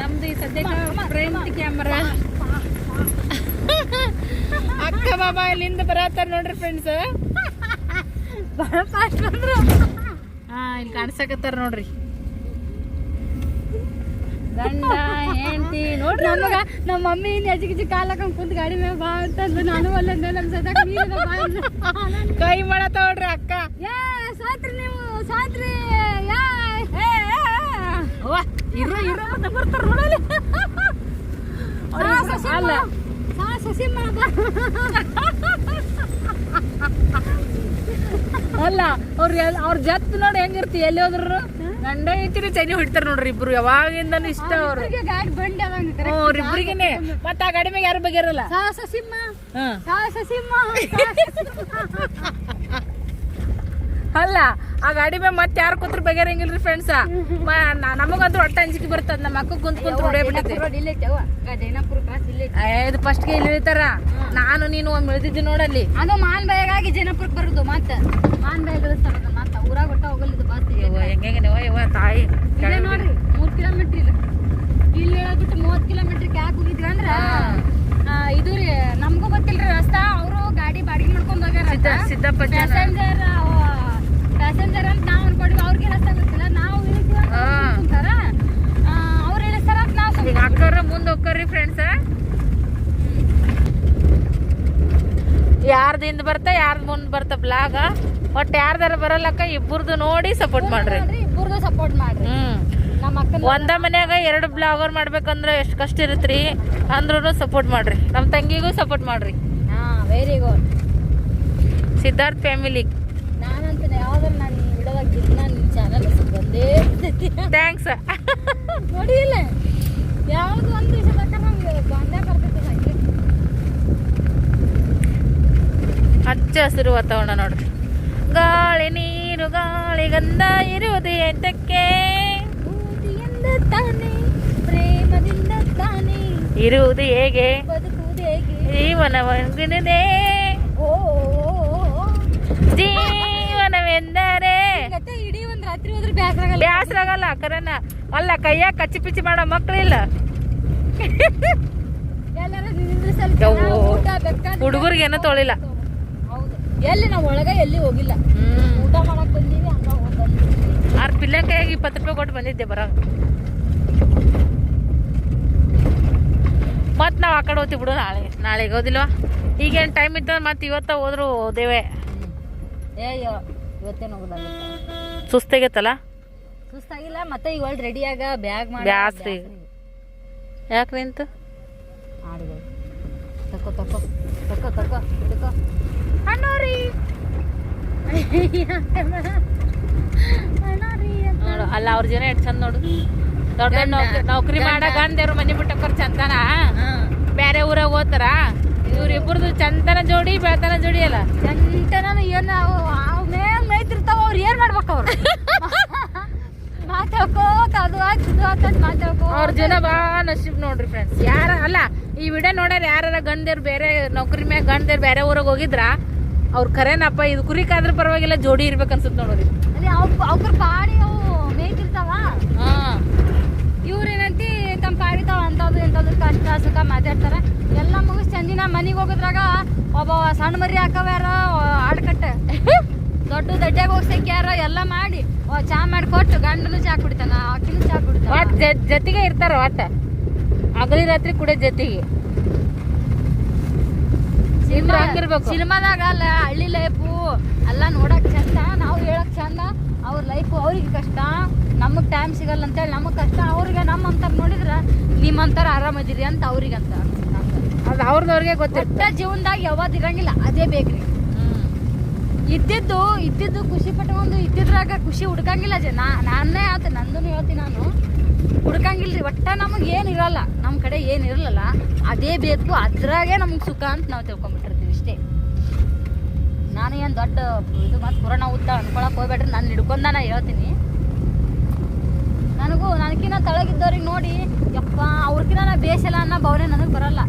ನಮ್ದು ಈ ಸದ್ಯಕ್ಕೆ ಫ್ರೆಂಟ್ ಕ್ಯಾಮ್ರಾ ಅಕ್ಕ ಬಾಬಾ ಇಲ್ಲಿಂದ ಬರತ್ತಾರ ನೋಡ್ರಿ ಫ್ರೆಂಡ್ಸ್ ಫಾಸ್ಟ್ ಬಂದ್ರು ಹಾ ಇಲ್ಲಿ ಕಾಣಿಸಕತ್ತಾರ ನೋಡ್ರಿ. ಗಂಡ ಹೆಂಡತಿ ನೋಡ್ರಿ ನಮಗ ನಮ್ಮ ಮಮ್ಮಿ ನೆಜಿ ಗಿಜಿ ಕಾಲ್ ಹಾಕೊಂಡ್ ಕುಂತ ಗಾಡಿ ಮೇಲೆ ಬಾ ಅಂತಂದು ನಾನು ಅಲ್ಲಂದೆ ನಮ್ ಸದಕ್ ಕೈ ಮಾಡತ್ತ ನೋಡ್ರಿ ಅಕ್ಕ. ಏ ಸಾತ್ರಿ ನೀವು ಸಾತ್ರಿ. ಯಾ ಇರು ಇರ. ಅಂತ ಬರ್ತಾರ ನೋಡಲಿ ಅಲ್ಲ ಸಸಿ ಅಲ್ಲ. ಅವ್ರ ಅವ್ರ ಜತ್ ನೋಡಿ ಹೆಂಗಿರ್ತಿ ಎಲ್ಲಿ ಹೋದ್ರು ಗಂಡ ಹೆಂಡತಿರು ಚೈನಿ ಹೊಡಿತಾರ ನೋಡ್ರಿ ಇಬ್ರು ಯಾವಾಗಿಂದನು ಇಷ್ಟ ಅವ್ರು. ಇಬ್ರಿಗೇನೆ. ಮತ್ತ ಆ ಗಾಡಿ ಮ್ಯಾಗ ಯಾರು ಬಗೆರಲ್ಲ ಸಾ ಸಸಿಮ್ಮ ಹ್ಮ್ ಸಾ ಸಸಿಮ್ಮ ಅಲ್ಲ ಆ ಗಾಡಿ ಮೇಲೆ ಮತ್ತೆ ಯಾರು ಕೂತ್ರ ಬಗೆರಂಗಿಲ್ರಿ ಫ್ರೆಂಡ್ಸ್ ನಮಗಂತೂ ಒಟ್ಟ ಅಂಜಿಕೆ ಬರ್ತದ ನಮ್ಮ ಅಕ್ಕ ಕುಂತ್ ಕುಂತ್ ಇದು ಫಸ್ಟ್ಗೆ ಇಲ್ಲೇ ಇಳಿತಾರ ನಾನು ನೀನು ಒಮ್ಮೆ ಇಳಿದಿದ್ದಿ ನೋಡಲ್ಲಿ. ಅದು ಮಾನ್ ಬಯಗಾಗಿ ಜನಪುರಕ್ಕೆ ಬರುದು ಮತ್ತ ಮಾನ್ ಬಾಯಾಗ ಇಳಿಸ್ತಾರ ಮತ್ತ ಊರಾಗ ಒಟ್ಟ ಹೋಗಲ್ಲ ಬಸ್ ಹೆಂಗೆ ಯವ್ವ ತಾಯಿ ಇಲ್ಲೇ ನೋಡ್ರಿ ಮೂರ್ ಕಿಲೋಮೀಟರ್ ಇಲ್ಲ. ಇಲ್ಲಿ ಹೇಳಬಿಟ್ಟು ಮೂವತ್ ಕಿಲೋಮೀಟರ್ ಯಾಕೆ ಹೋಗಿದ್ವಿ ಅಂದ್ರ ಇದು ರೀ ನಮಗೂ ಗೊತ್ತಿಲ್ರಿ ರಸ್ತಾ ಅವರು ಗಾಡಿ ಬಾಡಿಗೆ ಮಾಡ್ಕೊಂಡ್ ಹೋಗ್ಯಾರ ಸಿದ್ದ- ಸಿದ್ದಪ್ಪ ಪ್ಯಾಸೆಂಜರ್ ಅಂತ ನಾವ್ ಅನ್ಕೊಂಡಿವಿ ಅವ್ರಿಗೆ ರಸ್ತಾ ಗೊತ್ತಿಲ್ಲ ನಾವು ಇಳಿತೀವಿ ಅಂತ ಹಾ. ಅನ್ಕೊಂತಾರ ಅವ್ರು ಇಳಿಸ್ತಾರ ಅಂತ ನಾವು ಈಗ ಅಕ್ಕರ ಮುಂದೆ ಹೋಗ್ರಿ ಫ್ರೆಂಡ್ಸ್ ಯಾರ್ದಿಂದ ಬರ್ತಾ ಯಾರ್ದ ಮುಂದ್ ಬರ್ತಾ ಬ್ಲಾಗ. ಒಟ್ಟು ಯಾರ್ದಾರ ಬರಲ್ಲಕ್ಕ ಇಬ್ಬರದು ನೋಡಿ ಸಪೋರ್ಟ್ ಮಾಡ್ರಿ. ಇಬ್ಬರದು ಸಪೋರ್ಟ್ ಮಾಡ್ರಿ. ಹ್ಮ್. ಒಂದ ಮನ್ಯಾಗ ಎರಡು ಬ್ಲಾಗರ್ ಮಾಡ್ಬೇಕಂದ್ರೆ ಎಷ್ಟು ಕಷ್ಟ ಇರುತ್ರಿ. ಅಂದ್ರೂ ಸಪೋರ್ಟ್ ಮಾಡ್ರಿ. ನಮ್ಮ ತಂಗಿಗೂ ಸಪೋರ್ಟ್ ಮಾಡ್ರಿ. ಹಾ ವೆರಿ ಗುಡ್ ಸಿದ್ಧಾರ್ಥ್ ಫ್ಯಾಮಿಲಿ ನಾನಂತ ಯಾವ್ದಾರ ನಾನು ಈ ನಾನು ಚಾನಲ್ ಬಂದೇ ಥ್ಯಾಂಕ್ಸ್ ನೋಡಿ ಇಲ್ಲ. ಯಾವ್ದು ಒಂದು ವಿಷಯ ಬೇಕಾದ್ರೆ ನಮ್ಗೆ ಬಂದೇ ಬರ್ತೈತಿ ಹಂಗೆ ಹಚ್ಚ ಹಸಿರು ವಾತಾವರಣ ನೋಡ್ರಿ ಗಾಳಿ ನೀರು ಗಾಳಿ ಗಂಧ ಇರುವುದು ಎಂತಕ್ಕೆ? ತಾನೇ ಪ್ರೇಮದಿಂದ ತಾನೆ. ಇರುವುದು ಹೇಗೆ? ಬದುಕುವುದು ಹೇಗೆ? ಜೀವನವಂಗಿದೆ ಓ ಜೀವನವೆಂದರೆ? ಇಡೀ ಒಂದು ರಾತ್ರಿ ಹೋದ್ರೆ ಬ್ಯಾಸ್ರಾಗಲ್ಲ. ಬ್ಯಾಸ್ರಾಗಲ್ಲ ಕರನ. ಅಲ್ಲ ಕೈಯಾಗ ಕಚ್ಚಿ ಪಿಚ್ಚಿ ಮಾಡೋ ಮಕ್ಕಳಿಲ್ಲ ಹುಡುಗರಿಗೆ ಏನೋ ತೊಳಿಲ್ಲ. ಎಲ್ಲಿ ನಾವು ಒಳಗೆ ಎಲ್ಲಿ ಹೋಗಿಲ್ಲ. ಊಟ ಮಾಡಕ್ ಬಂದೀವಿ ಹಂಗ ಹೋಗ್. ಆರ್ ಪಿಲ್ಲಕ್ಕೆ ಇಪ್ಪತ್ತು ರೂಪಾಯಿ ಕೊಟ್ಟು ಬಂದಿದ್ದೆ ಬರಂಗ ಮತ್ ನಾವ್ ಆ ಕಡೆ ಹೋಗ್ತೀವಿ ಬಿಡು ನಾಳೆ. ನಾಳೆಗೆ ಹೋದಿಲ್ವಾ? ಈಗೇನ್ ಟೈಮ್ ಇತ್ತ ಮತ್ ಇವತ್ತ ಹೋದ್ರು ಹೋದೇವೆ ಇವತ್ತೇನು ಹೋಗಲ್ಲ ಸುಸ್ತಾಗೈತಲ್ಲ? ಸುಸ್ತಾಗಿಲ್ಲ ಮತ್ತೆ ಈಗ ಒಳ್ಳೆ ರೆಡಿಯಾಗ ಬ್ಯಾಗ್ ಮಾಡಿ. ಬ್ಯಾಸ್ರಿ. ಯಾಕೆ ನಿಂತು? ಆಡಿಗಳು. ತಕೋ ತಕೋ ತಕೋ ತಕೋ ಅಂತ. ನೋಡು ಅಲ್ಲ ಅವ್ರ ಜನ ಎಷ್ಟು ಚಂದ ನೋಡು. ದೊಡ್ಡ ದೊಡ್ಡ ನೌಕರಿ ಮಾಡ ಗಂಡೇವ್ರು ಮನೆ ಬಿಟ್ಟಕ್ಕಾರ ಚಂದನ. ಬೇರೆ ಊರಾಗ ಹೋತಾರ? ಇವ್ರಿಬ್ರದ್ದು ಚಂದನ ಜೋಡಿ ಬೆಳತನ ಜೋಡಿ ಅಲ್ಲ? ಚಂದನ ಏನು ಮೇಲ್ ಮೇಯ್ತಿರ್ತಾವ ಅವ್ರು ಏನ್ ಮಾಡ್ಬೇಕು ಅವ್ರು? ಮಾತಾಡ್ಕೋತ ಅದು ಆಯ್ತು ಇದು ಆಯ್ತು ಅಂತ ಮಾತಾಡ್ಕೋ. ಅವ್ರ ಜನ ಬಾ ನಶಿಬ್ ನೋಡ್ರಿ ಫ್ರೆಂಡ್ಸ್ ಯಾರ ಅಲ್ಲ ಈ ವಿಡಿಯೋ ನೋಡ್ಯಾರ ಯಾರ ಗಂಡೇರ್ ಬೇರೆ ನೌಕರಿ ಮ್ಯಾಗ ಗಂಡೇರ್ ಬೇರೆ ಊರಾಗ ಹೋಗಿದ್ರ? ಅವ್ರ ಕರೆನಪ್ಪ ಇದು ಕುರಿ ಕಾದ್ರೆ ಪರವಾಗಿಲ್ಲ ಜೋಡಿ ಇರ್ಬೇಕು ಅನ್ಸುತ್ತೆ ನೋಡ್ರಿ ಅವ್ರ ಪಾಡಿ ಅವು ಮೇಯ್ತಿರ್ತಾವ ಹಾ. ಇವ್ರೇನಂತಿ ತಮ್ಮ ಪಾಡಿ ತಾವ ಅಂಥದ್ದು ಇಂಥದ್ದು ಕಷ್ಟ ಸುಖ ಮಾತಾಡ್ತಾರ. ಎಲ್ಲ ಮುಗಿಸ್ ಚಂದಿನ ಮನೆಗೆ ಹೋಗೋದ್ರಾಗ ಒಬ್ಬ ಸಣ್ಣ ಮರಿ ಹಾಕವ್ಯಾರ ಆಡ್ಕಟ್ಟೆ. ದೊಡ್ಡ ದಡ್ಡಾಗ ಹೋಗಿ ಸಿಕ್ಕ್ಯಾರ ಎಲ್ಲ ಮಾಡಿ ಚಾ ಮಾಡಿ ಕೊಟ್ಟು ಗಂಡನು ಚಾ ಕುಡಿತಾನ ಅಕ್ಕಿನೂ ಚಾ ಕುಡಿತಾನ. ಜೊತೆಗೆ ಇರ್ತಾರ ಒಟ್ಟ. ಅಗಲಿ ರಾತ್ರಿ ಕುಡಿಯೋ ಜೊತೆಗೆ. ಹಂಗಿರ್ಬೇಕು. ಸಿನಿಮಾದಾಗ ಅಲ್ಲ ಹಳ್ಳಿ ಲೈಫು ಎಲ್ಲ ನೋಡಕ್ ಚಂದ ನಾವು ಹೇಳಕ್ ಚಂದ ಅವ್ರ ಲೈಫು ಅವ್ರಿಗೆ ಕಷ್ಟ ನಮಗ್ ಟೈಮ್ ಸಿಗಲ್ಲ ಅಂತೇಳಿ ನಮಗ್ ಕಷ್ಟ ಅವ್ರಿಗೆ ನಮ್ಮಂತಾರ ನೋಡಿದ್ರ ನಿಮ್ಮಂತಾರ ಆರಾಮದಿರಿ ಅಂತ ಅವ್ರಿಗೆ ಅಂತ ಅದು ಅವ್ರದವ್ರಿಗೆ ಗೊತ್ತಿರುತ್ತೆ. ಜೀವನದಾಗ ಯಾವಾಗ ಇರಂಗಿಲ್ಲ ಅದೇ ಬೇಕ್ರಿ. ಇದ್ದಿದ್ದು ಇದ್ದಿದ್ದು ಖುಷಿ ಪಟ್ಕೊಂಡು ಇದ್ದಿದ್ರಾಗ ಖುಷಿ ಹುಡ್ಕಂಗಿಲ್ಲ ಜನ. ನಾನೇ ಆತ ನಂದು ಹೇಳ್ತೀನಿ ನಾನು. ಹುಡ್ಕಂಗಿಲ್ರಿ ಒಟ್ಟ ನಮಗೆ ಏನಿರಲ್ಲ ಇರಲ್ಲ ನಮ್ಮ ಕಡೆ ಏನು ಇರಲ್ಲ ಅದೇ ಬೇಕು ಅದ್ರಾಗೆ ನಮ್ಗೆ ಸುಖ ಅಂತ ನಾವು ತಿಳ್ಕೊಂಬಿಟ್ಟಿರ್ತೀವಿ ಇಷ್ಟೇ ನಾನು ಏನು ದೊಡ್ಡ ಇದು ಮತ್ತು ಪುರಾಣ ಉದ್ದ ಅನ್ಕೊಳಕ್ಕೆ ಹೋಗ್ಬೇಡ್ರಿ ನಾನು ಹಿಡ್ಕೊಂಡ ನಾನು ಹೇಳ್ತೀನಿ. ನನಗೂ ನನಗಿನ್ನ ತಳಗಿದ್ದವ್ರಿಗೆ ನೋಡಿ ಯಪ್ಪ ಅವ್ರಕಿನ ನಾ ಬೇಸಲ್ಲ ಅನ್ನೋ ಭಾವನೆ ನನಗೆ ಬರಲ್ಲ.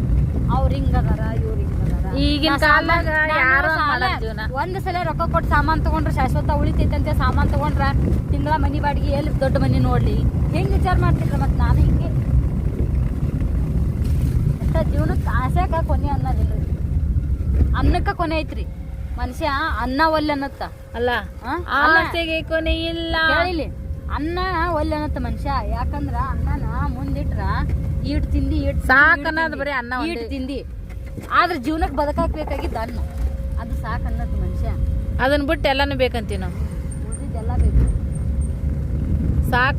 ಅವ್ರು ಹಿಂಗ ಅದಾರ ಹಿಂಗದಾರ. ಈಗಿನ ಒಂದ್ ಸಲ ರೊಕ್ಕ ಕೊಟ್ಟು ಸಾಮಾನ್ ತೊಗೊಂಡ್ರೆ ಶಾಶ್ವತ ಉಳಿತೈತಂತೆ ಸಾಮಾನ್ ತಗೊಂಡ್ರ ತಿಂಗಳ ಮನಿ ಬಾಡಿಗೆ ಎಲ್ಲಿ ದೊಡ್ಡ ಮನಿ ನೋಡ್ಲಿ. ಹೆಂಗ್ ವಿಚಾರ ಮಾಡ್ತಿದ್ರ ಮತ್ ನಾನು ಹಿಂಗೆ? ಜೀವನಕ್ಕೆ ಆಸೆಕ ಕೊನೆ ಅನ್ನೋದಿಲ್ಲ. ಅನ್ನಕ್ಕ ಕೊನೆ ಐತ್ರಿ. ಮನುಷ್ಯ ಅನ್ನ ಒಲ್ಲನತ್ತ. ಅಲ್ಲ. ಆಸೆಗೆ ಕೊನೆ ಇಲ್ಲ. ಇಲ್ಲಿ ಅನ್ನ ಒಲ್ಲನತ್ತ ಮನುಷ್ಯ. ಯಾಕಂದ್ರ ಅನ್ನನ ಮುಂದಿಟ್ರ ಈಟ್ ತಿಂದಿ ಈಟ್ ತಿಂದಿ, ಬರೀ ಅನ್ನ ಈಟ್. ತಿಂದಿ. ಆದ್ರ ಜೀವನಕ್ಕೆ ಬದುಕಾಕ್ ಬೇಕಾಗಿದ್ದ ಅನ್ನ ಅದು ಸಾಕ ಅನ್ನತ್ತ ಮನುಷ್ಯ. ಅದನ್ನ ಬಿಟ್ಟು ಎಲ್ಲಾನು ಬೇಕಂತೀವಿ ನಾವು. ಉಳಿದಿದ್ದೆಲ್ಲ ಬೇಕು.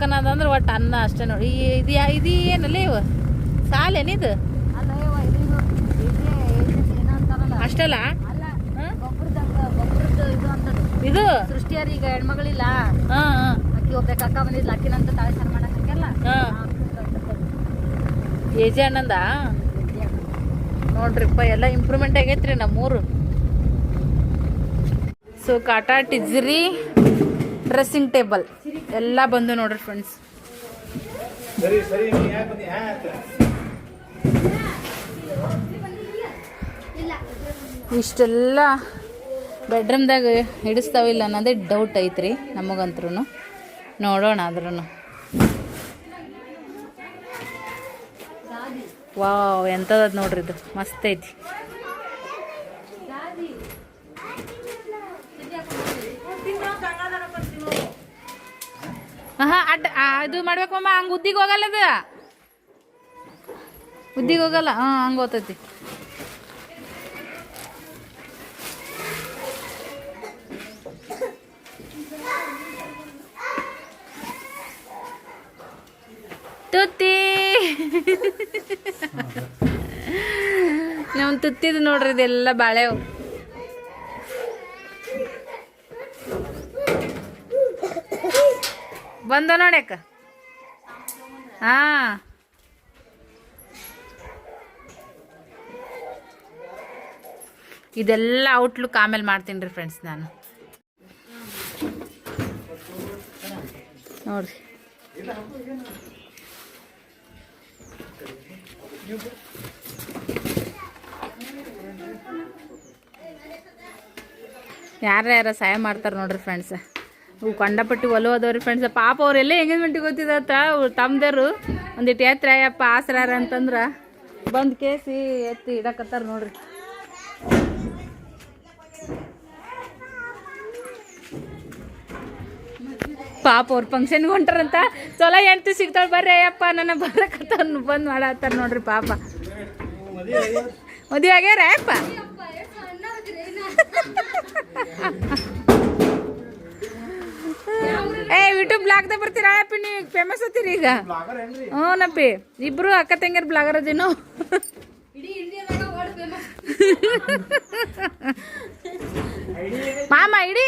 ಅನ್ನೋದಂದ್ರೆ ಒಟ್ಟು ಅನ್ನ ಅಷ್ಟೇ ನೋಡಿ. ಇದು ಇದು ಏನಲ್ಲ ಇವ ಸಾಲೇನಿದು ಅಲ್ಲ ಅಷ್ಟಲ್ಲ? ಇದು ಸೃಷ್ಟಿಯಾರ ಈಗ ಹೆಣ್ಮಗಳಿಲ್ಲ. ಅಕ್ಕಿ ಒಬ್ಬ ಅಕ್ಕ ಬಂದಿದ್ಲ ಅಕ್ಕಿನಂತ ತಾಳೆ ಸರ್ ಮಾಡಕ್ ಹಾಕ್ಯಾರಲ್ಲ ಹಾ ಏಜೆ ಅಣ್ಣಂದ? ನೋಡ್ರಿಪ್ಪ ಎಲ್ಲ ಇಂಪ್ರೂವ್ಮೆಂಟ್ ಆಗೈತ್ರಿ ನಮ್ಮೂರು. ಸೊ ಕಾಟಾ ಟಿಜ್ರಿ ಡ್ರೆಸ್ಸಿಂಗ್ ಟೇಬಲ್ ಎಲ್ಲ ಬಂದು ನೋಡ್ರಿ ಫ್ರೆಂಡ್ಸ್ ಇಷ್ಟೆಲ್ಲ ಬೆಡ್ರೂಮ್ದಾಗ ಹಿಡಿಸ್ತಾವಿಲ್ಲ ಅನ್ನೋದೇ ಡೌಟ್ ಐತ್ರಿ ನಮಗಂತ್ರೂ ನೋಡೋಣ ಆದ್ರೂ ವಾವ್, ಎಂಥದ್ದು ನೋಡ್ರಿ ಇದು. ಮಸ್ತ್ ಐತಿ. ಹಾಂ ಅಡ್ಡ ಇದು ಮಾಡ್ಬೇಕಮ್ಮ ಹಂಗೆ ಉದ್ದಿಗೆ ಹೋಗಲ್ಲ ಅದು. ಉದ್ದಿಗೆ ಹೋಗಲ್ಲ, ಹಾಂ, ಹಂಗೆ ಹೋಗ್ತೈತಿ ತುತ್ತಿ. ನಮ್ಮ ತುತ್ತಿದ್ ನೋಡ್ರಿ ಇದೆಲ್ಲ ಬಾಳೆವು ಬಂದ ನೋಡ್ಯಾಕ ಹಾ. ಇದೆಲ್ಲ ಔಟ್ಲುಕ್ ಆಮೇಲೆ ಮಾಡ್ತೀನಿ ರೀ ಫ್ರೆಂಡ್ಸ್ ನಾನು. ನೋಡ್ರಿ. ಯಾರ ಯಾರ ಸಹಾಯ ಮಾಡ್ತಾರೆ ನೋಡ್ರಿ ಫ್ರೆಂಡ್ಸ್ ಇವು ಕಂಡಪಟ್ಟಿ ಒಲು ಅದವ್ರಿ ಫ್ರೆಂಡ್ಸ್ ಪಾಪ ಅವರೆಲ್ಲ ಎಂಗೇಜ್ಮೆಂಟ್ ಗೊತ್ತಿದತ್ತ ತಮ್ದರು ಒಂದಿಟ್ಟು ಎತ್ತರ ಅಯ್ಯಪ್ಪ, ಆಸರಾರ ಅಂತಂದ್ರ ಬಂದು ಕೇಸಿ ಎತ್ತಿ ಇಡಕತ್ತಾರ ನೋಡ್ರಿ. ಪಾಪ ಅವ್ರ ಫಂಕ್ಷನ್ಗೆ ಹೊಂಟಾರಂತ. ಚಲೋ ಎಂಟು ಸಿಗ್ತಾಳೆ ಬರ್ರಿ ಅಯ್ಯಪ್ಪ, ನನ್ನ ಬರಕತ್ತ ಬಂದು ಮಾಡತ್ತಾರ ನೋಡ್ರಿ ಪಾಪ. ಮದುವೆ ಆಗ್ಯಾರ ಅಯ್ಯಪ್ಪ? ಏ ಯೂಟ್ಯೂಬ್ ಬ್ಲಾಗ್ದಾಗ ಬರ್ತೀರಾ ಅಯ್ಯಪ್ಪ ನೀವು? ಫೇಮಸ್ ಹತ್ತೀರಿ ಈಗ? ಹ್ಞೂನಪ್ಪಿ ಇಬ್ರು ಅಕ್ಕ ತಂಗಿಯರ್ ಬ್ಲಾಗರ್ ಅದೇನು. ಮಾಮ, ಇಡಿ.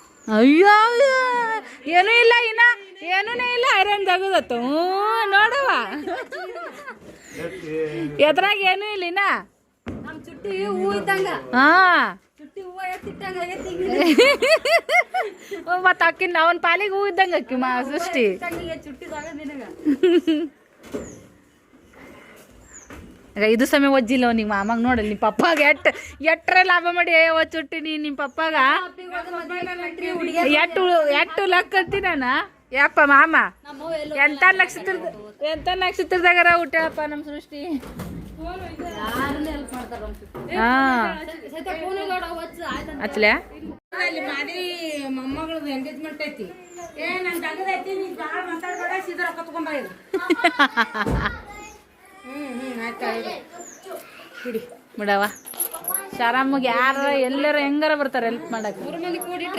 ಅಯ್ಯೋ. ಏನೂ ಇಲ್ಲ ಇನ್ನ ಏನೂ ಇಲ್ಲ ಐರನ್ ತಗೋದತ್ತು ಹ್ಞೂ ನೋಡವ ಎದ್ರಾಗ ಏನೂ ಇಲ್ಲ ಇನ್ನ. ಹೂ. ಮತ್ತ ಅಕ್ಕಿನ ಅವನ ಪಾಲಿಗೆ ಹೂ ಇದ್ದಂಗ ಅಕ್ಕಿ ಮಾ ಸೃಷ್ಟಿ. ಇದು ಸಮಯ ಒಜ್ಜಿಲ್ಲ ನಿಮ್ಮ ಮಾಮಾಗ ನೋಡಲ್ಲ ನಿಮ್ಮ ಪಪ್ಪಾಗ ಎಟ್ ಎಟ್ರ ಲಾಭ ಮಾಡಿ ಅಯ್ಯವ್ವ ಚುಟ್ಟಿ ನೀ ನಿಮ್ಮ ಪಪ್ಪಾಗ ಎಟ್ಟು ಎಟ್ಟು ಲಕ್ ಅಂತೀನಿ ನಾನು? ಯಪ್ಪ ಮಾಮ ಎಂತ ನಕ್ಷತ್ರ ಎಂತ ನಕ್ಷತ್ರದಾಗರ ಹುಟ್ಟಪ್ಪ ನಮ್ಮ ಸೃಷ್ಟಿ? ಎಂಗೇಜ್ಮೆಂಟ್ ಐತಿ. ಏ ನನ್ನ ತಗದೈತಿ ನೀ ಭಾಳ ಮಾತಾಡ್ಬೇಡ ಸೀದಾ ರೊಕ್ಕ ಬಾ ಇದು. ಹ್ಮ್ ಹ್ಮ್ ಆಯ್ತು ಹಿಡಿ. ಬಿಡವ ಶಾರಮ್ಮಗೆ ಯಾರ ಎಲ್ಲರ ಹೆಂಗಾರ ಬರ್ತಾರೆ ಹೆಲ್ಪ್ ಮಾಡಕ್ಕೆ.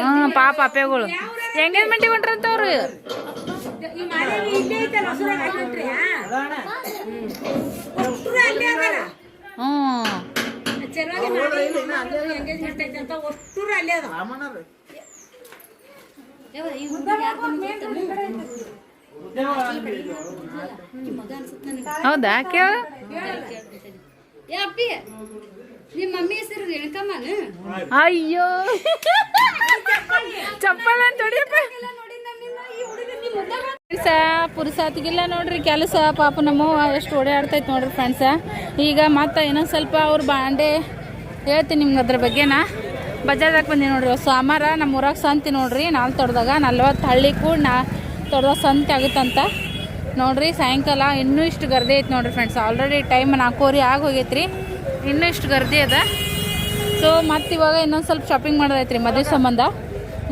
ಹ್ಞೂ ಪಾಪ ಅಪ್ಪೆಗಳು. ಎಂಗೇಜ್ಮೆಂಟ್ ಹೊಂಟ್ರಂತ ಅವ್ರು. ಹ್ಞೂ. ಹೌದಾ? ಕೇಳ. ಏ ಅಪ್ಪಿ ನಿಮ್ಮ ಮಮ್ಮಿ ಹೆಸರು ರೇಣುಕಮ್ಮನ? ಅಯ್ಯೋ. ಚಪ್ಪಲ್ ಪುರುಸಾತಿಗೆಲ್ಲ ಹೊಡಿಯಪ್ಪ. ಫ್ರೆಂಡ್ಸ ಪುರುಸಾತಿಗಿಲ್ಲ ನೋಡ್ರಿ ಕೆಲಸ ಪಾಪ ನಮ್ಮವ್ವ ಎಷ್ಟು ಓಡಾಡ್ತೈತೆ ನೋಡ್ರಿ ಫ್ರೆಂಡ್ಸ ಈಗ ಮತ್ತೆ ಇನ್ನೊಂದು ಸ್ವಲ್ಪ ಅವ್ರ ಬಾಂಡೆ ಹೇಳ್ತೀನಿ ನಿಮ್ಗೆ ಅದ್ರ ಬಗ್ಗೆನಾ. ಬಜಾರ್ದಾಗ ಬಂದಿ ನೋಡ್ರಿ ಸೋಮವಾರ ನಮ್ಮ ಊರಾಗ ಸಂತಿ ನೋಡ್ರಿ ನಾಲ್ಕು ತೊಡ್ದಾಗ ನಲ್ವತ್ತು ಹಳ್ಳಿ ಕೂಡ ನಾ ತೊಡ್ದಾಗ ಸಂತ ಆಗುತ್ತಂತ. ನೋಡ್ರಿ, ಸಾಯಂಕಾಲ ಇನ್ನೂ ಇಷ್ಟು ಗರ್ದಿ ಐತೆ ನೋಡ್ರಿ ಫ್ರೆಂಡ್ಸ್ ಆಲ್ರೆಡಿ ಟೈಮ್ ನಾಲ್ಕೂವರೆ ಆಗಿ ಹೋಗೈತ್ರಿ ಇನ್ನೂ ಇಷ್ಟು ಗರ್ದಿ ಅದ. ಸೊ ಮತ್ತು ಇವಾಗ ಇನ್ನೊಂದು ಸ್ವಲ್ಪ ಶಾಪಿಂಗ್ ಮಾಡೋದೈತ್ರಿ, ಮದುವೆ ಸಂಬಂಧ.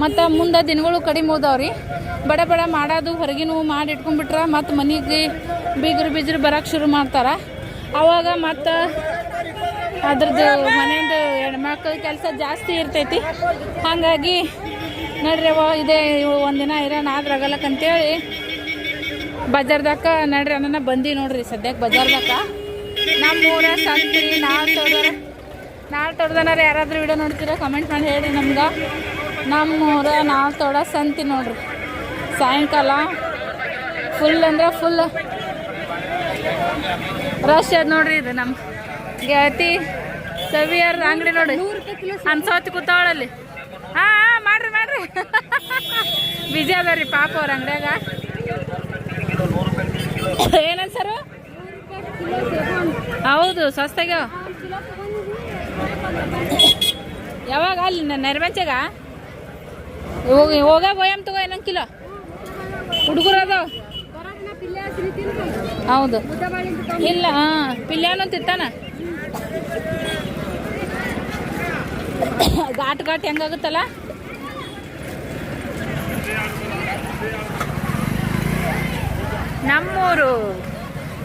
ಮತ್ತು ಮುಂದೆ ದಿನಗಳು ಕಡಿಮೆ ಹೋದವ್ರಿ ಬಡ ಬಡ ಮಾಡೋದು ಹೊರಗಿನೂ ಮಾಡಿ ಇಟ್ಕೊಂಡ್ಬಿಟ್ರೆ ಮತ್ತು ಮನೆಗೆ ಬೀಗರು ಬೀಜರು ಬರೋಕೆ ಶುರು ಮಾಡ್ತಾರೆ. ಆವಾಗ ಮತ್ತು ಅದ್ರದ್ದು ಮನೆಯದು ಹೆಣ್ಮಕ್ಳ ಕೆಲಸ ಜಾಸ್ತಿ ಇರ್ತೈತಿ. ಹಾಗಾಗಿ ನಡ್ರಿ ಅವ ಇದೇ ಒಂದಿನ ಇರೋಣ ಆದ್ರಾಗಲ್ಲಕ್ಕಂತೇಳಿ ಬಜಾರ್ದಾಕ ನಡ್ರಿ ಅನ್ನ ಬಂದಿ ನೋಡ್ರಿ ಸದ್ಯಕ್ಕೆ ಬಜಾರ್ದಾಕ. ನಮ್ಮೂರ ಸಂತ್ರಿ ನಾಳೆ ತೊಡ್ದಾರ ನಾಳೆ ತೊಡ್ದನಾರ ಯಾರಾದರೂ ವಿಡಿಯೋ ನೋಡ್ತೀರಾ ಕಮೆಂಟ್ ಮಾಡಿ ಹೇಳಿ ನಮ್ಗೆ. ನಮ್ಮ ಊರ ತೊಡ ಸಂತಿ ನೋಡ್ರಿ. ಸಾಯಂಕಾಲ ಫುಲ್ ಅಂದ್ರೆ ಫುಲ್ ರಶ್ ನೋಡ್ರಿ ಇದು ನಮ್ಮ ಗೆಳತಿ ಸವಿಯರ್ ಅಂಗಡಿ ನೋಡಿ ಅನ್ಸೋತಿ ಕೂತಾವಳಲ್ಲಿ. ಹಾ. ಹಾ, ಅದ ರೀ ಬಿಜಿ ಪಾಪ ಅವ್ರ ಅಂಗಡ್ಯಾಗ. ಏನಂತ ಸರ್? ಹೌದು ಸ್ವಸ್ತಾಗ? ಯಾವಾಗ? ಅಲ್ಲಿ ನೆರವೆಂಚಾಗ ಹೋಗ ಹೋಗಾಗ ಹೋಯಮ್ ತಗೋ ಏನೊಂದು ಕಿಲೋ? ಹುಡುಗರು ಅದಾವ? ಹೌದು. ಇಲ್ಲ ಹಾಂ ಪಿಲ್ಯಾನು ತಿತ್ತಾನ ಘಾಟ್ ಘಾಟ್ ಹೆಂಗಾಗುತ್ತಲ್ಲ? ನಮ್ಮೂರು.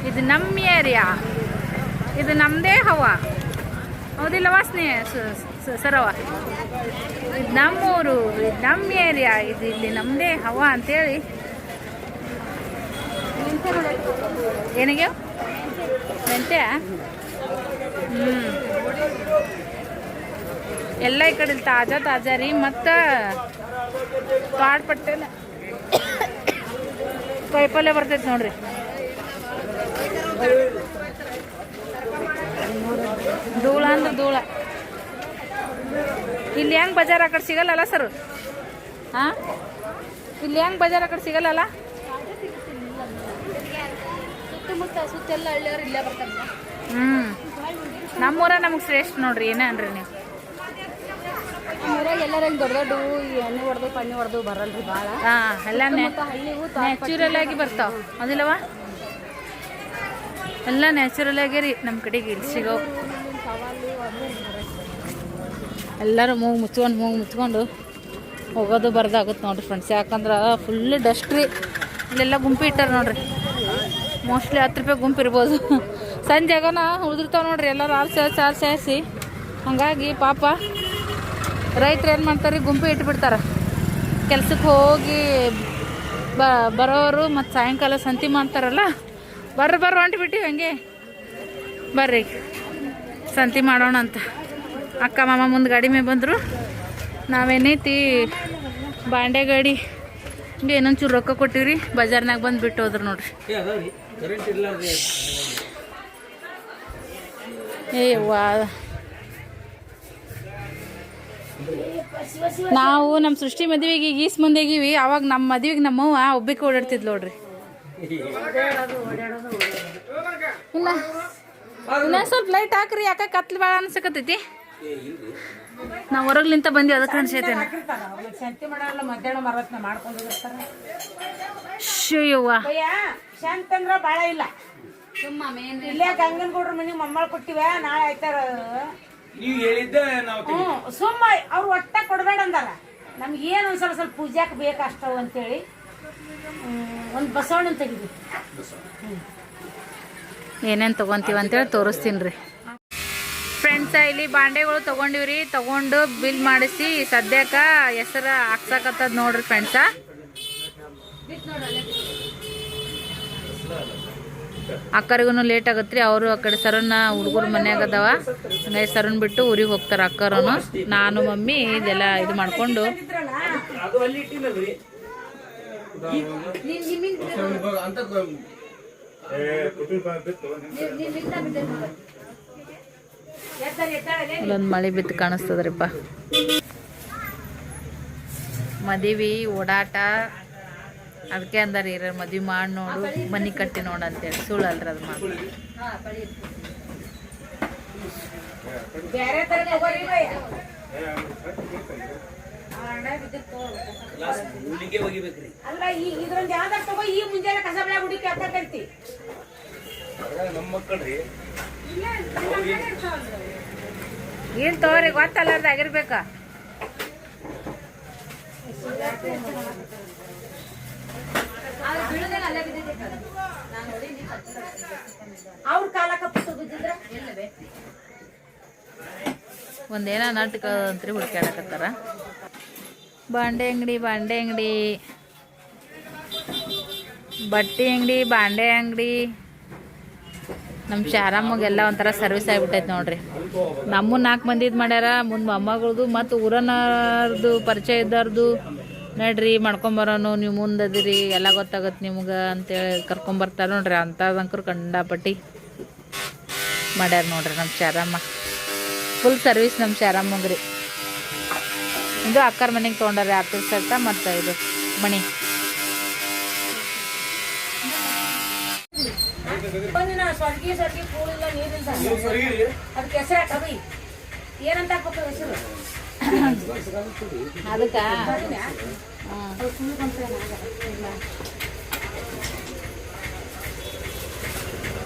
ಇದು ನಮ್ಮ ಏರಿಯಾ ಇದು ನಮ್ಮದೇ ಹವ. ಹೌದಿಲ್ಲ ವಾಸನೆ? ಸರವ. ಇದು ನಮ್ಮೂರು, ಇದು ನಮ್ಮ ಏರಿಯಾ ಇದು ಇಲ್ಲಿ ನಮ್ಮದೇ ಹವಾ ಅಂತೇಳಿ. ಏನಿಗೆ? ಮೆಂತ್ಯ? ಹ್ಞೂ ಎಲ್ಲ ಈ ಕಡೆ ತಾಜಾ ತಾಜಾ ರೀ, ಮತ್ತು ಕಾಡ್ಪಟ್ಟೆನ ಕಾಯಿಪಲ್ಯ ಬರ್ತೈತೆ ನೋಡ್ರಿ. ಧೂಳ ಅಂದ್ರೆ ಧೂಳ. ಇಲ್ಲಿ ಹೆಂಗ್ ಬಜಾರ್ ಆ ಕಡೆ ಸಿಗಲ್ಲಲ್ಲ ಸರ್ ಹಾಂ? ಇಲ್ಲಿ ಹೆಂಗ್ ಬಜಾರ್ ಆ ಕಡೆ ಸಿಗಲ್ಲಲ್ಲ? ಸುತ್ತಮುತ್ತ ಸುತ್ತೆಲ್ಲ ಹಳ್ಳಿಯವ್ರು ಇಲ್ಲೇ ಬರ್ತಾರೆ. ಹ್ಞೂ ನಮ್ಮೂರ ನಮಗೆ ಶ್ರೇಷ್ಠ ನೋಡ್ರಿ ಏನೇ ಅನ್ರಿ ನೀವು. ಊರಾಗ ಎಲ್ಲಾರ ಹಿಂಗೆ ದೊಡ್ಡ ದೊಡ್ಡ ಈ ಎಣ್ಣೆ ಹೊಡೆದು ಪಣ್ಣೆ ಹೊಡೆದು ಬರಲ್ರಿ ಭಾಳ ಹಾಂ ಎಲ್ಲ ನ್ಯಾಚುರಲ್ ಆಗಿ ಬರ್ತಾವ. ಅದಿಲ್ಲವ ಎಲ್ಲ ನ್ಯಾಚುರಲ್ ಆಗಿ ರೀ ನಮ್ಮ ಕಡೆಗೆ ಇಲ್ಲಿ ಸಿಗೋ ಎಲ್ಲರೂ ಮೂಗು ಮುಚ್ಕೊಂಡು ಮೂಗು ಮುಚ್ಕೊಂಡು ಹೋಗೋದು ಬರ್ದಾಗುತ್ತೆ ನೋಡ್ರಿ ಫ್ರೆಂಡ್ಸ್ ಯಾಕಂದ್ರೆ ಫುಲ್ ಡಸ್ಟ್ ರೀ. ಇಲ್ಲೆಲ್ಲ ಗುಂಪು ಇಟ್ಟಾರ ನೋಡ್ರಿ. ಮೋಸ್ಟ್ಲಿ ಹತ್ತು ರೂಪಾಯಿ ಗುಂಪು ಇರ್ಬೋದು. ಸಂಜೆಗನ ಉಳಿದಿರ್ತಾವ ನೋಡ್ರಿ. ಎಲ್ಲರೂ ಆರ್ಸಿ ಆರ್ಸಿ ಆರ್ಸಿ ಹಂಗಾಗಿ ಪಾಪ ರೈತರು ಏನು ಮಾಡ್ತಾರೆ ಗುಂಪು ಇಟ್ಬಿಡ್ತಾರೆ. ಕೆಲಸಕ್ಕೆ ಹೋಗಿ ಬ ಬರೋರು ಮತ್ತು ಸಾಯಂಕಾಲ ಸಂತಿ ಮಾಡ್ತಾರಲ್ಲ ಬರ್ರಿ ಬರ್ರಿ ಹೊಂಟ್ಬಿಟ್ಟಿವಿ ಹಂಗೆ. ಬರ್ರಿ ಸಂತಿ ಮಾಡೋಣ ಅಂತ. ಅಕ್ಕ ಮಾಮ ಮುಂದೆ ಗಾಡಿ ಮೇಲೆ ಬಂದರು. ನಾವೇನೈತಿ ಬಾಂಡೆ ಗಾಡಿ ಹಿಂಗೆ ಇನ್ನೊಂದು ಚೂರು ರೊಕ್ಕ ಕೊಟ್ಟಿವ್ರಿ ಬಜಾರ್ನಾಗ ಬಂದು ಬಿಟ್ಟು ಹೋದ್ರು ನೋಡ್ರಿ. ಏ ವಾ ನಾವು ನಮ್ಮ ಸೃಷ್ಟಿ ಮದುವೆಗೆ ಈಸ್ ಮಂದಿಗಿವಿ ಅವಾಗ ನಮ್ಮ ಮದುವೆಗೆ ನಮ್ಮವ್ವ ಒಬ್ಬಕ್ಕೆ ಓಡಾಡ್ತಿದ್ ನೋಡ್ರಿ. ಇಲ್ಲ. ಇನ್ನೊಂದು ಸ್ವಲ್ಪ ಲೈಟ್ ಹಾಕ್ರಿ ಯಾಕ ಕತ್ಲು ಭಾಳ ಅನ್ಸಕತ್ತೈತಿ. ನಾವು ಹೊರಗ್ಲಿಂತ ಬಂದಿ ಅದಕ್ಕೆ ಅನ್ಸೈತೇನೆ ಸಂತಿ ಮಾಡಲ್ಲ ಮಧ್ಯಾಹ್ನ ಮರತ್ನ ಮಾಡ್ಕೊಂಡು ಹೋಗಿರ್ತಾರೆ ಶಿವ್ವ ಅಯ್ಯ ಶಾಂತ ಅಂದ್ರ ಬಾಳ ಇಲ್ಲ. ಇಲ್ಲೇ ಗಂಗನ್ ಗೌಡ್ರ ಮನೆಗೆ ಮಮ್ಮಳ ಕೊಟ್ಟಿವ ನಾಳೆ ಆಯ್ತಾರ. ನೀವು ಹೇಳಿದ್ದೆ ನಾವು ಹ್ಮ್ ಸುಮ್ಮ ಅವ್ರು ಒಟ್ಟ ಕೊಡ್ಬೇಡ ಅಂದಾರ. ನಮ್ಗೆ ಏನು ಒಂದ್ ಸ್ವಲ್ಪ ಸ್ವಲ್ಪ ಪೂಜಾಕ್ ಬೇಕಷ್ಟವು ಅಂತೇಳಿ ಒಂದು ಬಸವಣ್ಣ ತೆಗಿದ್ವಿ. ಏನೇನು ತಗೊಂತೀವಿ ಅಂತೇಳಿ ತೋರಿಸ್ತೀನಿ ರೀ. ಫ್ರೆಂಡ್ಸ ಇಲ್ಲಿ ಬಾಂಡೆಗಳು ತೊಗೊಂಡಿವ್ರಿ. ತಗೊಂಡು ಬಿಲ್ ಮಾಡಿಸಿ ಸದ್ಯಕ್ಕೆ ಹೆಸರು ಹಾಕ್ಸಕತ್ತದ ನೋಡ್ರಿ ಫ್ರೆಂಡ್ಸ ಅಕ್ಕರಿಗೂ ಲೇಟ್ ಆಗತ್ರಿ. ಅವರು ಆ ಕಡೆ ಸರನ್ನ ಹುಡುಗರು ಮನ್ಯಾಗ ಅದಾವ. ಹಂಗಾಗಿ ಸರನ್ ಬಿಟ್ಟು ಊರಿಗೆ ಹೋಗ್ತಾರೆ ಅಕ್ಕರೂ ನಾನು, ಮಮ್ಮಿ ಇದೆಲ್ಲ ಇದು ಮಾಡಿಕೊಂಡು. ಇಲ್ಲೊಂದು ಮಳೆ ಬಿತ್ತು ಕಾಣಿಸ್ತದ್ರಿಪ್ಪ. ಮದುವೆ, ಓಡಾಟ ಅದಕ್ಕೆ ಅಂದಾರ ಇರ ಮದ್ವೆ ಮಾಡಿ ನೋಡು ಮನಿ ಕಟ್ಟಿ ನೋಡು ಅಂತೇಳಿ. ಸುಳ್ಳಲ್ರಿ ಅದು ಒಗಿಬೇಕ್ರಿ ಅಲ್ಲ ಈ ಇದ್ರೊಂದು ಯಾವ್ದಾರ ತಗೋ ಈ ಮುಂಜಾನೆ ಕಸ ಬೆಳೆ ಹುಡುಕಿ ಹಾಕಂತಿ ಅದ್ರಾಗ ನಮ್ಮ ಮಕ್ಕಳ್ರಿ. ಏನ್ ತಗೋರಿ ಗೊತ್ತಲ್ಲ ಆಗಿರ್ಬೇಕ? ಅವ್ರ ಕಾಲ ಬಿದ್ದಿದ್ರ ಒಂದೇನ ನಾಟಕ ಅಂತ್ರಿ ಹುಡುಕ್ಯಾಡಕತ್ತಾರ. ಬಾಂಡೆ ಅಂಗಡಿ ಬಾಂಡೆ ಅಂಗಡಿ. ಬಟ್ಟೆ ಅಂಗಡಿ, ಬಾಂಡೆ ಅಂಗಡಿ. ನಮ್ಮ ಶಾರಮ್ಮಗೆಲ್ಲ ಒಂಥರ ಸರ್ವಿಸ್ ಆಗಿಬಿಟ್ಟೈತೆ ನೋಡ್ರಿ. ನಮ್ಮ ನಾಲ್ಕು ಮಂದಿದ್ ಮಾಡ್ಯಾರ, ಮುಂದೆ ಮೊಮ್ಮಗಳದು ಮತ್ತು ಊರನ್ನರ್ದು ಪರಿಚಯ ಇದ್ದಾರ್ದು. ನಡ್ರಿ ಮಾಡ್ಕೊಂಬರೋನು ನೀವು ಮುಂದೆ ಅದಿರಿ ಎಲ್ಲ ಗೊತ್ತಾಗತ್ತೆ ನಿಮ್ಗೆ ಅಂತೇಳಿ ಕರ್ಕೊಂಬರ್ತಾರೆ ನೋಡ್ರಿ. ಅಂಥದಂಕರು ಕಂಡಾಪಟ್ಟಿ ಮಾಡ್ಯಾರ ನೋಡ್ರಿ ನಮ್ಮ ಶಾರಮ್ಮ ಫುಲ್ ಸರ್ವಿಸ್ ನಮ್ಮ ಶಾರಮ್ಮಂಗೆ ರೀ ಇದು ಅಕ್ಕರ ಮನೆಗೆ ತೊಗೊಂಡಾರೆ ಆಫೀಸ್ ಸೆಟ್ಟ ಮತ್ತು ಇದು ಮಣಿ. ಏನಂತ ಹಾಕ್ಬೇಕು ಹೆಸರು? ಅದಕ್ಕೆ?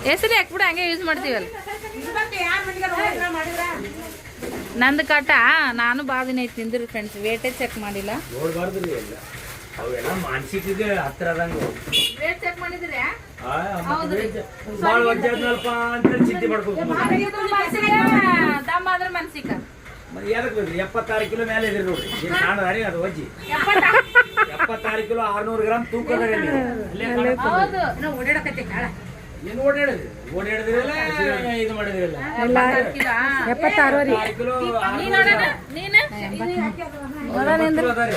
ಹೆಸರು ಹಾಕ್ಬಿಡ ಹಂಗೆ ಯೂಸ್ ಮಾಡ್ತೀವಲ್ಲ. ನಂದು ಕಾಟ? ನಾನು ಭಾಳ ದಿನ ಐತಿ ತಿಂದ್ರಿ ಫ್ರೆಂಡ್ಸ್ ವೇಟೇ ಚೆಕ್ ಮಾಡಿಲ್ಲ. ದಮ್ಮ ಆದ್ರೆ ಮನ್ಸಿಕ ಎಪ್ಪತ್ತಾರು ಕಿಲೋ ಮೇಲೆ ಇದ್ರಿ ನೋಡ್ರಿ. ನಾನು ಅರಿ ಅದು ವಜ್ಜಿ ಎಪ್ಪತ್ತಾರು. ಕಿಲೋ ಆರ್ನೂರು ಗ್ರಾಮ್ ತೂಕ ಅದಾರಿ ಅಲ್ಲಿ. ಅಲ್ಲೇ ಕಾಣುತ್ತೆ. ಹೌದು. ನಾವು ಓಡಾಡಕತ್ತಿ ಕಾಳ. ಏನ್ ಓಡಾಡಿದ್ರಿ? ಓಡಾಡಿದ್ರಲ್ಲ ಇದು ಮಾಡಿದ್ರಲ್ಲ? ಎಪ್ಪತ್ತಾರು ರೀ ಆರು ಕಿಲೋ ನೀ ನೋಡೋಣ ನೀನು? ಕಿಲೋ ಅದಾರಿ.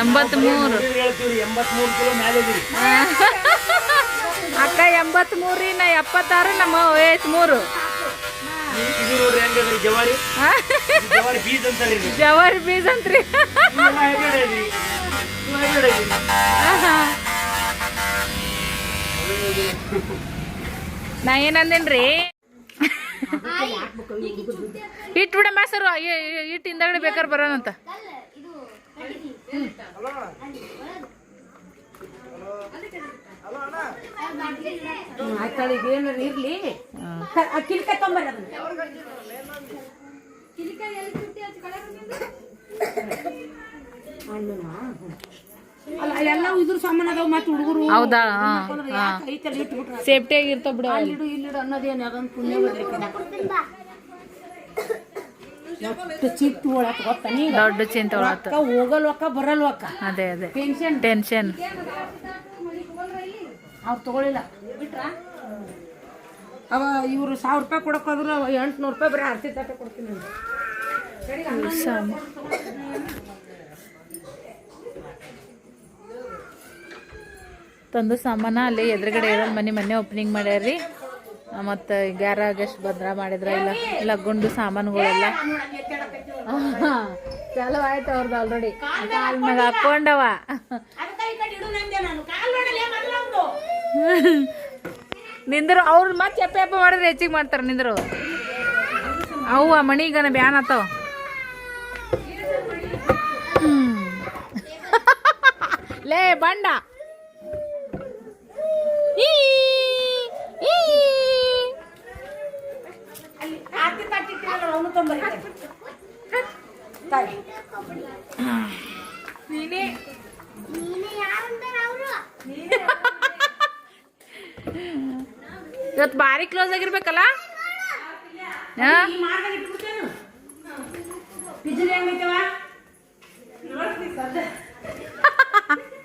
ಎಂಬತ್ಮೂರು. ಹುಡುಗ್ರು ಹೇಳ್ತೀವ್ರಿ ಎಂಬತ್ಮೂರು ಕಿಲೋ ಮೇಲೆ ಇದೀರಿ. ಅಕ್ಕ ಎಂಬತ್ಮೂರು ರೀ ನಾ ಎಪ್ಪತ್ತಾರು ನಮ್ಮ ವಯಸ್ಸು ಮೂರು. ಇದು- ಇದು ನೋಡ್ರಿ ಹೆಂಗದ್ರಿ ಜವಾರಿ. ಬೀಜ ಅಂತಾರಿ. ಜವಾರಿ ಬೀಜ ಅಂತ್ರಿ. ನಾ ಏನಂದೇನ್ರಿ ಇಟ್ಟು ಬಿಡ ಮಾಸ್ತರು ಇಟ್ಟು ಹಿಂದಗಡೆ ಬೇಕಾದ್ರೆ ಬರೋಣಂತ ಇರ್ಲಿ. ಕಿಲ್ಕ? ಅಲ್ಲ ಎಲ್ಲ ಇದ್ರ ಸಾಮಾನು ಅದಾವ ಮತ್ತೆ ಹುಡುಗರು. ಹೌದಾ? ಐತಲ್ಲಿ ಇಟ್ಬಿಟ್ರ ಸೇಫ್ಟಿಯಾಗಿ ಇರ್ತಾವ ಬಿಡು ಅಲ್ಲಿಡು ಇಲ್ಲಿಡು ಅನ್ನೋದೇನು ಅದೊಂದು ಪುಣ್ಯ ಎಷ್ಟು ಗೊತ್ತ ನೀ ದೊಡ್ಡ ಚಿಂತೆ ಹೋಗಲ್ವಕ್ಕ ಬರಲ್ವಕ್ಕ ಅದೇ ಅದೇ. ಟೆನ್ಷನ್ ಟೆನ್ಷನ್ ಅವ್ರು ತಗೊಳಿಲ್ಲ. ಬಿಟ್ರಾ? ಅವ ಇವರು ಸಾವಿರ ರೂಪಾಯಿ ಕೊಡಕ್ ಎಂಟುನೂರು ಎಂಟ್ನೂರು ರೂಪಾಯಿ ಬರೀ ಅರ್ಧ ತಟ್ಟೆ ಕೊಡ್ತೀನಿ. ತಂದು ಸಾಮಾನ ಅಲ್ಲಿ ಎದುರುಗಡೆ ಇರೋದು ಮನೆ ಮೊನ್ನೆ ಓಪನಿಂಗ್ ಮಾಡ್ಯಾರ್ರಿ. ಮತ್ತು ಗ್ಯಾರ ಆಗಸ್ಟ್ ಭದ್ರ ಮಾಡಿದ್ರ ಇಲ್ಲ ಲಗ್ಗೊಂಡು ಸಾಮಾನುಗಳೆಲ್ಲ. ಚಲೋ ಆಯ್ತು ಅವ್ರದ್ದು ಆಲ್ರೆಡಿ ಕಾಲ್ ಮ್ಯಾಗ ಹಾಕೊಂಡವ. ನಾನು. ನಿಂದ್ರು ಅವ್ರ ಮತ್ತೆ ಎಪ್ಪ ಎಪ್ಪ ಮಾಡಿದ್ರೆ ಹೆಚ್ಚಿಗೆ ಮಾಡ್ತಾರೆ ನಿಂದ್ರು. ಅವ್ವ ಆ ಮಣಿಗನ ಬ್ಯಾನ್ ಆತಾವ. ಲೇ ಬಂಡ. ಈ, ಈ. ಅಲ್ಲಿ ಆರ್ತಿ ತಟ್ಟೆ ಇಟ್ಟಿರಲ್ಲ ಅವನು ತೊಂಬರಿ ತಾಯಿ ಇವತ್ತು ಭಾರಿ ಕ್ಲೋಸ್ ಆಗಿರ್ಬೇಕಲ್ಲ? ಹಾ?